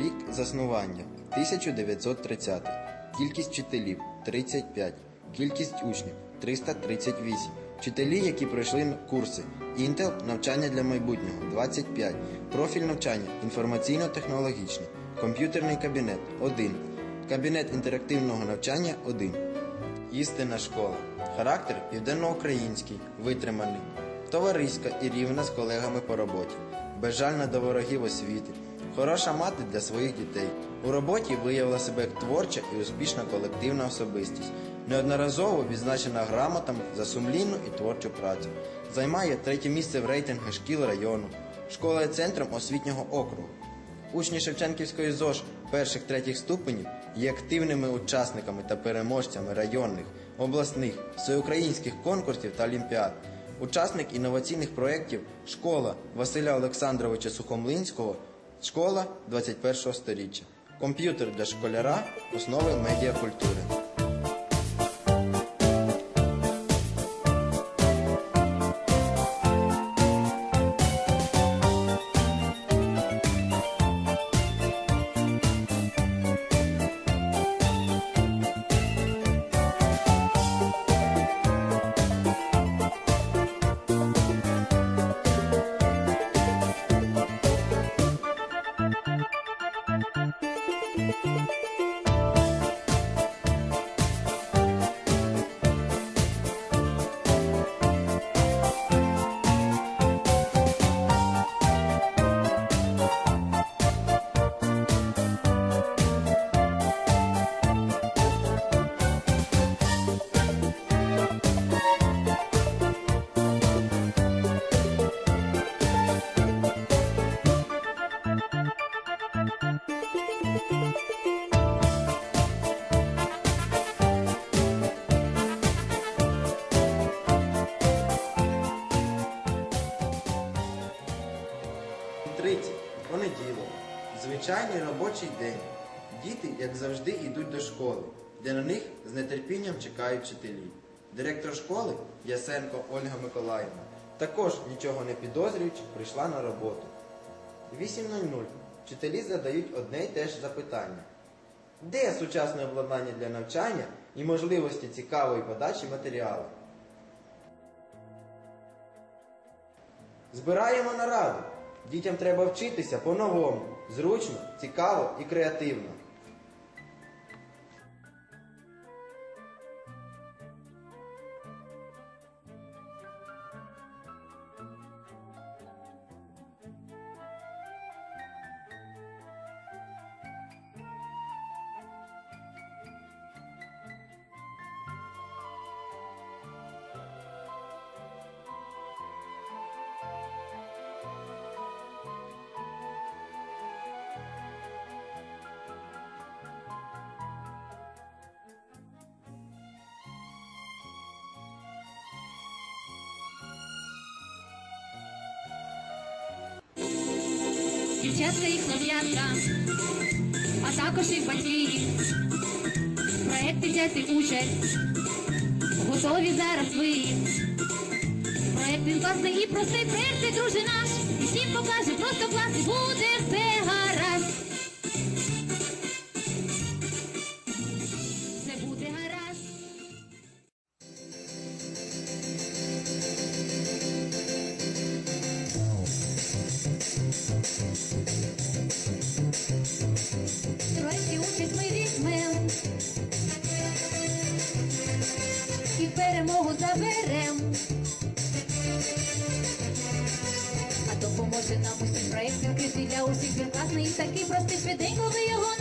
Рік заснування 1930. Кількість вчителів 35. Кількість учнів 338. Вчителі, які пройшли курси. Інтел навчання для майбутнього 25. Профіль навчання інформаційно-технологічний. Комп'ютерний кабінет 1. Кабінет інтерактивного навчання 1. Істинна школа. Характер південноукраїнський, витриманий, товариська і рівна з колегами по роботі, безжальна до ворогів освіти, хороша мати для своїх дітей. У роботі виявила себе як творча і успішна колективна особистість, неодноразово відзначена грамотами за сумлінну і творчу працю. Займає третє місце в рейтингу шкіл району. Школа є центром освітнього округу. Учні Шевченківської ЗОЖ перших третіх ступенів є активними учасниками та переможцями районних, обласних, всеукраїнських конкурсів та олімпіад. Учасник інноваційних проєктів Школа Василя Олександровича Сухомлинського, школа 21 сторіччя, комп'ютер для школяра, основи медіакультури. Звичайний робочий день. Діти, як завжди, йдуть до школи, де на них з нетерпінням чекають вчителі. Директор школи Ясенко Ольга Миколаївна також нічого не підозрюючи, прийшла на роботу. 8.00. Вчителі задають одне й те ж запитання. Де сучасне обладнання для навчання і можливості цікавої подачі матеріалу? Збираємо нараду. Дітям треба вчитися по-новому, зручно, цікаво і креативно. Дівчатка і хлоп'ятка, а також і батьки. Проекти взяти участь. Готові зараз ви. Проект він класний і простий, проєкт це друже наш. І всім покаже просто класний буде все гаразд. А допоможе нам усім проєкт відкритий для усіх він і такий простий швиденько ви його